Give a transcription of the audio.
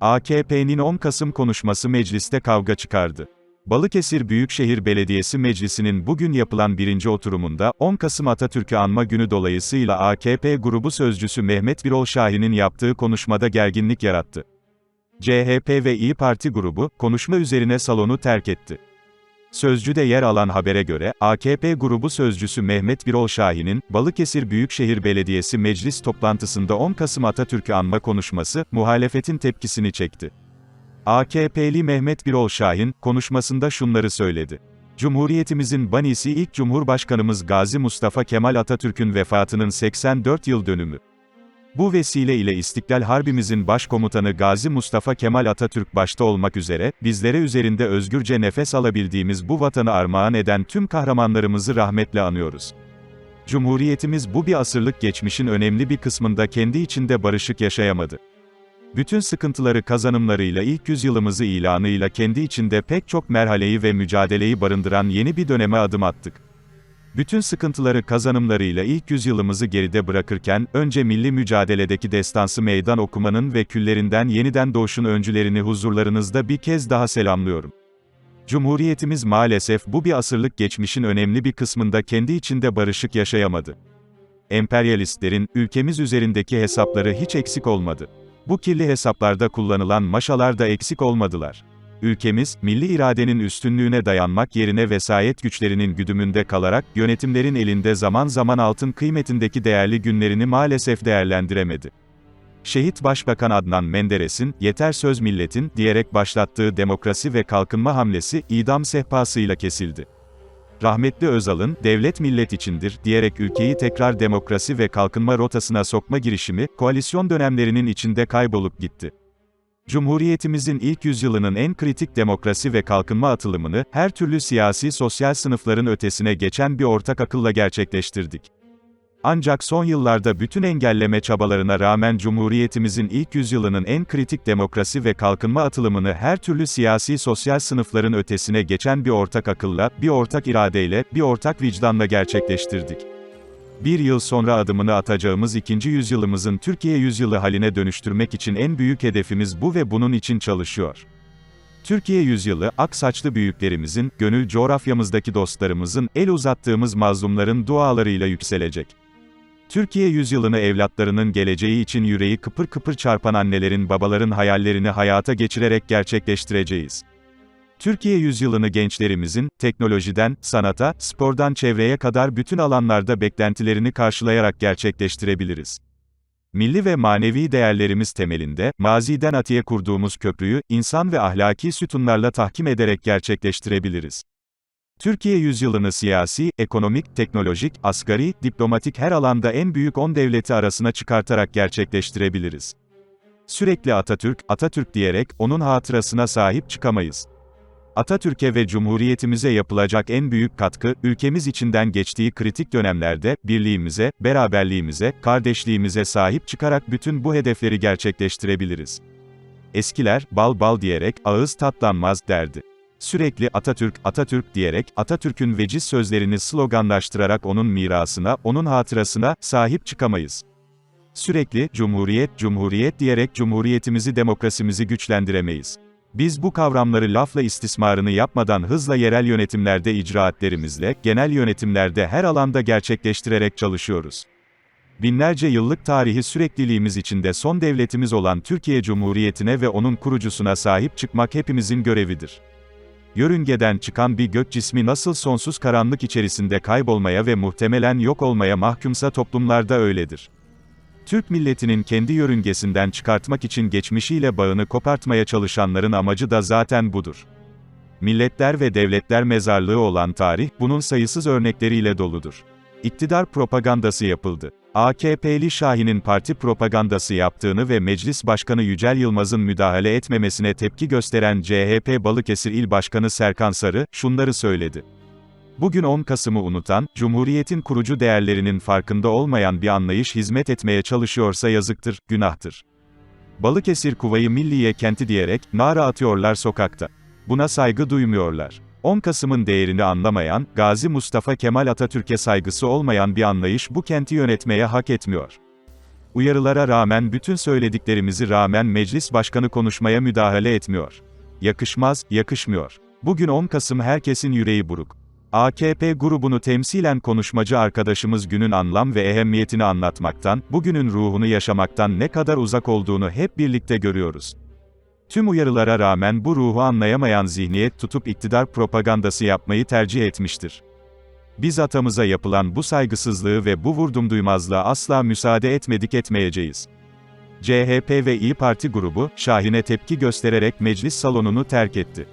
AKP'nin 10 Kasım konuşması mecliste kavga çıkardı. Balıkesir Büyükşehir Belediyesi Meclisi'nin bugün yapılan birinci oturumunda, 10 Kasım Atatürk'ü anma günü dolayısıyla AKP grubu sözcüsü Mehmet Birol Şahin'in yaptığı konuşmada gerginlik yarattı. CHP ve İyi Parti grubu, konuşma üzerine salonu terk etti. Sözcüde yer alan habere göre, AKP grubu sözcüsü Mehmet Birol Şahin'in, Balıkesir Büyükşehir Belediyesi meclis toplantısında 10 Kasım Atatürk'ü anma konuşması, muhalefetin tepkisini çekti. AKP'li Mehmet Birol Şahin, konuşmasında şunları söyledi. Cumhuriyetimizin banisi ilk Cumhurbaşkanımız Gazi Mustafa Kemal Atatürk'ün vefatının 84 yıl dönümü. Bu vesile ile İstiklal Harbimizin başkomutanı Gazi Mustafa Kemal Atatürk başta olmak üzere, bizlere üzerinde özgürce nefes alabildiğimiz bu vatanı armağan eden tüm kahramanlarımızı rahmetle anıyoruz. Cumhuriyetimiz bu bir asırlık geçmişin önemli bir kısmında kendi içinde barışık yaşayamadı. Bütün sıkıntıları kazanımlarıyla ilk yüzyılımızı ilanıyla kendi içinde pek çok merhaleyi ve mücadeleyi barındıran yeni bir döneme adım attık. Bütün sıkıntıları kazanımlarıyla ilk yüzyılımızı geride bırakırken, önce milli mücadeledeki destansı meydan okumanın ve küllerinden yeniden doğuşun öncülerini huzurlarınızda bir kez daha selamlıyorum. Cumhuriyetimiz maalesef bu bir asırlık geçmişin önemli bir kısmında kendi içinde barışık yaşayamadı. Emperyalistlerin, ülkemiz üzerindeki hesapları hiç eksik olmadı. Bu kirli hesaplarda kullanılan maşalar da eksik olmadılar. Ülkemiz, milli iradenin üstünlüğüne dayanmak yerine vesayet güçlerinin güdümünde kalarak, yönetimlerin elinde zaman zaman altın kıymetindeki değerli günlerini maalesef değerlendiremedi. Şehit Başbakan Adnan Menderes'in, yeter söz milletin, diyerek başlattığı demokrasi ve kalkınma hamlesi, idam sehpasıyla kesildi. Rahmetli Özal'ın, devlet millet içindir, diyerek ülkeyi tekrar demokrasi ve kalkınma rotasına sokma girişimi, koalisyon dönemlerinin içinde kaybolup gitti. Cumhuriyetimizin ilk yüzyılının en kritik demokrasi ve kalkınma atılımını, her türlü siyasi sosyal sınıfların ötesine geçen bir ortak akılla gerçekleştirdik. Ancak son yıllarda bütün engelleme çabalarına rağmen Cumhuriyetimizin ilk yüzyılının en kritik demokrasi ve kalkınma atılımını her türlü siyasi sosyal sınıfların ötesine geçen bir ortak akılla, bir ortak iradeyle, bir ortak vicdanla gerçekleştirdik. Bir yıl sonra adımını atacağımız ikinci yüzyılımızın Türkiye yüzyılı haline dönüştürmek için en büyük hedefimiz bu ve bunun için çalışıyor. Türkiye yüzyılı, ak saçlı büyüklerimizin, gönül coğrafyamızdaki dostlarımızın, el uzattığımız mazlumların dualarıyla yükselecek. Türkiye yüzyılını evlatlarının geleceği için yüreği kıpır kıpır çarpan annelerin babaların hayallerini hayata geçirerek gerçekleştireceğiz. Türkiye yüzyılını gençlerimizin, teknolojiden, sanata, spordan çevreye kadar bütün alanlarda beklentilerini karşılayarak gerçekleştirebiliriz. Milli ve manevi değerlerimiz temelinde, maziden atiye kurduğumuz köprüyü, insan ve ahlaki sütunlarla tahkim ederek gerçekleştirebiliriz. Türkiye yüzyılını siyasi, ekonomik, teknolojik, asgari, diplomatik her alanda en büyük 10 devleti arasına çıkartarak gerçekleştirebiliriz. Sürekli Atatürk, Atatürk diyerek, onun hatırasına sahip çıkamayız. Atatürk'e ve Cumhuriyetimize yapılacak en büyük katkı, ülkemiz içinden geçtiği kritik dönemlerde, birliğimize, beraberliğimize, kardeşliğimize sahip çıkarak bütün bu hedefleri gerçekleştirebiliriz. Eskiler, bal bal diyerek, ağız tatlanmaz derdi. Sürekli Atatürk, Atatürk diyerek, Atatürk'ün veciz sözlerini sloganlaştırarak onun mirasına, onun hatırasına, sahip çıkamayız. Sürekli, Cumhuriyet, Cumhuriyet diyerek Cumhuriyetimizi demokrasimizi güçlendiremeyiz. Biz bu kavramları lafla istismarını yapmadan hızla yerel yönetimlerde icraatlerimizle, genel yönetimlerde her alanda gerçekleştirerek çalışıyoruz. Binlerce yıllık tarihi sürekliliğimiz içinde son devletimiz olan Türkiye Cumhuriyeti'ne ve onun kurucusuna sahip çıkmak hepimizin görevidir. Yörüngeden çıkan bir gök cismi nasıl sonsuz karanlık içerisinde kaybolmaya ve muhtemelen yok olmaya mahkumsa toplumlarda öyledir. Türk milletinin kendi yörüngesinden çıkartmak için geçmişiyle bağını kopartmaya çalışanların amacı da zaten budur. Milletler ve devletler mezarlığı olan tarih, bunun sayısız örnekleriyle doludur. İktidar propagandası yapıldı. AKP'li Şahin'in parti propagandası yaptığını ve Meclis Başkanı Yücel Yılmaz'ın müdahale etmemesine tepki gösteren CHP Balıkesir İl Başkanı Serkan Sarı, şunları söyledi. Bugün 10 Kasım'ı unutan, Cumhuriyet'in kurucu değerlerinin farkında olmayan bir anlayış hizmet etmeye çalışıyorsa yazıktır, günahtır. Balıkesir Kuvayı Milliye kenti diyerek, nara atıyorlar sokakta. Buna saygı duymuyorlar. 10 Kasım'ın değerini anlamayan, Gazi Mustafa Kemal Atatürk'e saygısı olmayan bir anlayış bu kenti yönetmeye hak etmiyor. Uyarılara rağmen bütün söylediklerimizi rağmen meclis başkanı konuşmaya müdahale etmiyor. Yakışmaz, yakışmıyor. Bugün 10 Kasım herkesin yüreği buruk. AKP grubunu temsilen konuşmacı arkadaşımız günün anlam ve ehemmiyetini anlatmaktan, bugünün ruhunu yaşamaktan ne kadar uzak olduğunu hep birlikte görüyoruz. Tüm uyarılara rağmen bu ruhu anlayamayan zihniyet tutup iktidar propagandası yapmayı tercih etmiştir. Biz atamıza yapılan bu saygısızlığı ve bu vurdumduymazlığa asla müsaade etmedik etmeyeceğiz. CHP ve İyi Parti grubu, Şahin'e tepki göstererek meclis salonunu terk etti.